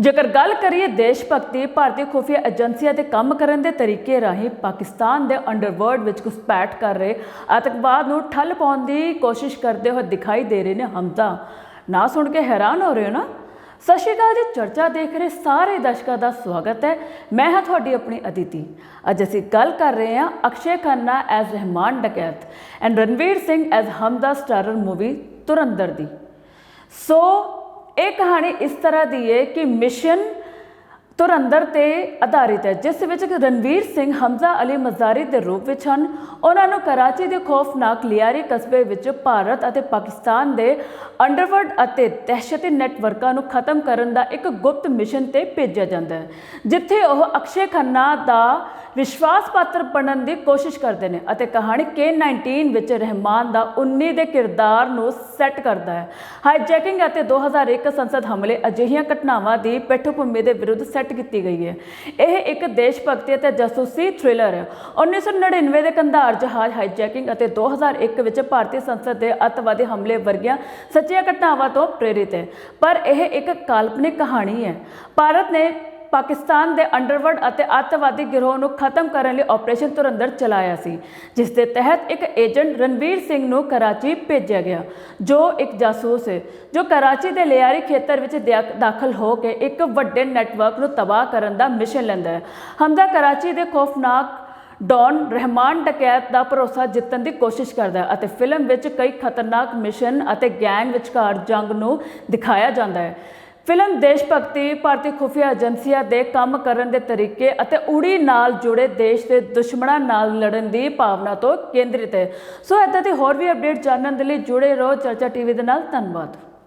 ਜੇਕਰ ਗੱਲ ਕਰੀਏ ਦੇਸ਼ ਭਗਤੀ, ਭਾਰਤੀ ਖੁਫੀਆ ਏਜੰਸੀਆਂ ਦੇ ਕੰਮ ਕਰਨ ਦੇ ਤਰੀਕੇ ਰਾਹੀਂ ਪਾਕਿਸਤਾਨ ਦੇ ਅੰਡਰਵਰਲਡ ਵਿੱਚ ਘੁਸਪੈਠ ਕਰ ਰਹੇ ਆਤੰਕਵਾਦ ਨੂੰ ਠੱਲ ਪਾਉਣ ਦੀ ਕੋਸ਼ਿਸ਼ ਕਰਦੇ ਹੋਏ ਦਿਖਾਈ ਦੇ ਰਹੇ ਨੇ ਹਮਜ਼ਾ। ਨਾ ਸੁਣ ਕੇ ਹੈਰਾਨ ਹੋ ਰਹੇ ਹੋ ਨਾ? ਸਤਿ ਸ਼੍ਰੀ ਅਕਾਲ ਜੀ, ਚਰਚਾ ਦੇਖ ਰਹੇ ਸਾਰੇ ਦਰਸ਼ਕਾਂ ਦਾ ਸਵਾਗਤ ਹੈ। ਮੈਂ ਹਾਂ ਤੁਹਾਡੀ ਆਪਣੀ ਅਦਿਤੀ। ਅੱਜ ਅਸੀਂ ਗੱਲ ਕਰ ਰਹੇ ਹਾਂ Akshaye Khanna as Rehman Dakait and Ranveer Singh as Hamza starrer movie Dhurandhar the. So ਇਹ ਕਹਾਣੀ ਇਸ ਤਰ੍ਹਾਂ ਦੀ ਹੈ ਕਿ ਮਿਸ਼ਨ ਤੁਰੰਦਰ ਤੇ ਆਧਾਰਿਤ ਹੈ, ਜਿਸ ਵਿੱਚ ਰਣਵੀਰ ਸਿੰਘ ਹਮਜ਼ਾ ਅਲੀ ਮਜ਼ਾਰੀ ਦੇ ਰੂਪ ਵਿੱਚ ਹਨ। ਉਹਨਾਂ ਨੂੰ ਕਰਾਚੀ ਦੇ ਖੌਫਨਾਕ ਲਿਆਰੀ ਕਸਬੇ ਵਿੱਚ ਭਾਰਤ ਅਤੇ ਪਾਕਿਸਤਾਨ ਦੇ ਅੰਡਰਵਰਲਡ ਅਤੇ ਦਹਿਸ਼ਤੀ ਨੈਟਵਰਕਾਂ ਨੂੰ ਖਤਮ ਕਰਨ ਦਾ ਇੱਕ ਗੁਪਤ ਮਿਸ਼ਨ ਤੇ ਭੇਜਿਆ ਜਾਂਦਾ ਹੈ, ਜਿੱਥੇ ਉਹ ਅਕਸ਼ੇ ਖੰਨਾ ਦਾ ਵਿਸ਼ਵਾਸ ਪਾਤਰ ਬਣਨ ਦੀ ਕੋਸ਼ਿਸ਼ ਕਰਦੇ ਨੇ ਅਤੇ ਕਹਾਣੀ K19 ਵਿੱਚ ਰਹਿਮਾਨ ਦਾ 19 ਦੇ ਕਿਰਦਾਰ ਨੂੰ ਸੈੱਟ ਕਰਦਾ ਹੈ। ਹਾਈਜੈਕਿੰਗ ਅਤੇ 2001 ਸੰਸਦ ਹਮਲੇ ਅਜਿਹੀਆਂ ਘਟਨਾਵਾਂ ਦੀ ਪਿੱਠਭੂਮੀ ਦੇ ਵਿਰੁੱਧ ਸੈੱਟ ਕੀਤੀ ਗਈ ਹੈ। ਇਹ ਇੱਕ ਦੇਸ਼ ਭਗਤੀ ਅਤੇ ਜਾਸੂਸੀ ਥ੍ਰਿਲਰ ਹੈ। 1999 ਦੇ ਕੰਧਾਰ ਜਹਾਜ਼ ਹਾਈਜੈਕਿੰਗ ਅਤੇ 2001 ਵਿੱਚ ਭਾਰਤੀ ਸੰਸਦ ਦੇ ਅੱਤਵਾਦੀ ਹਮਲੇ ਵਰਗੀਆਂ ਸੱਚੀਆਂ ਘਟਨਾਵਾਂ ਤੋਂ ਪ੍ਰੇਰਿਤ ਹੈ। ਪਰ ਇਹ ਇੱਕ ਕਾਲਪਨਿਕ ਕਹਾਣੀ ਹੈ। ਭਾਰਤ ਨੇ ਪਾਕਿਸਤਾਨ ਦੇ ਅੰਡਰਵਰਲਡ ਅਤੇ ਅੱਤਵਾਦੀ ਗਿਰੋਹ ਨੂੰ ਖਤਮ ਕਰਨ ਲਈ ਆਪਰੇਸ਼ਨ ਤੁਰੰਦਰ ਚਲਾਇਆ ਸੀ, ਜਿਸ ਦੇ ਤਹਿਤ ਇੱਕ ਏਜੰਟ ਰਣਵੀਰ ਸਿੰਘ ਨੂੰ ਕਰਾਚੀ ਭੇਜਿਆ ਗਿਆ, ਜੋ ਇੱਕ ਜਾਸੂਸ ਹੈ, ਜੋ ਕਰਾਚੀ ਦੇ ਲਿਆਰੀ ਖੇਤਰ ਵਿੱਚ ਦਿਆ- ਦਾਖਲ ਹੋ ਕੇ ਇੱਕ ਵੱਡੇ ਨੈਟਵਰਕ ਨੂੰ ਤਬਾਹ ਕਰਨ ਦਾ ਮਿਸ਼ਨ ਲੈਂਦਾ ਹੈ। ਹਮਜ਼ਾ ਕਰਾਚੀ ਦੇ ਖੌਫਨਾਕ ਡੌਨ ਰਹਿਮਾਨ ਡਕੈਤ ਦਾ ਭਰੋਸਾ ਜਿੱਤਣ ਦੀ ਕੋਸ਼ਿਸ਼ ਕਰਦਾ ਹੈ ਅਤੇ ਫਿਲਮ ਵਿੱਚ ਕਈ ਖਤਰਨਾਕ ਮਿਸ਼ਨ ਅਤੇ ਗੈਂਗ ਵਿਚਕਾਰ ਜੰਗ ਨੂੰ ਦਿਖਾਇਆ ਜਾਂਦਾ ਹੈ। ਫਿਲਮ ਦੇਸ਼ ਭਗਤੀ ਭਾਰਤੀ ਖੁਫੀਆ ਏਜੰਸੀਆਂ ਦੇ ਕੰਮ ਕਰਨ ਦੇ ਤਰੀਕੇ ਅਤੇ ਉੜੀ ਨਾਲ ਜੁੜੇ ਦੇਸ਼ ਦੇ ਦੁਸ਼ਮਣਾਂ ਨਾਲ ਲੜਨ ਦੀ ਭਾਵਨਾ ਤੋਂ ਕੇਂਦਰਿਤ ਹੈ। ਸੋ ਇਦਾਂ ਦੀ ਹੋਰ ਵੀ ਅਪਡੇਟ ਜਾਣਨ ਦੇ ਲਈ ਜੁੜੇ ਰਹੋ ਚਰਚਾ ਟੀਵੀ ਦੇ ਨਾਲ। ਧੰਨਵਾਦ।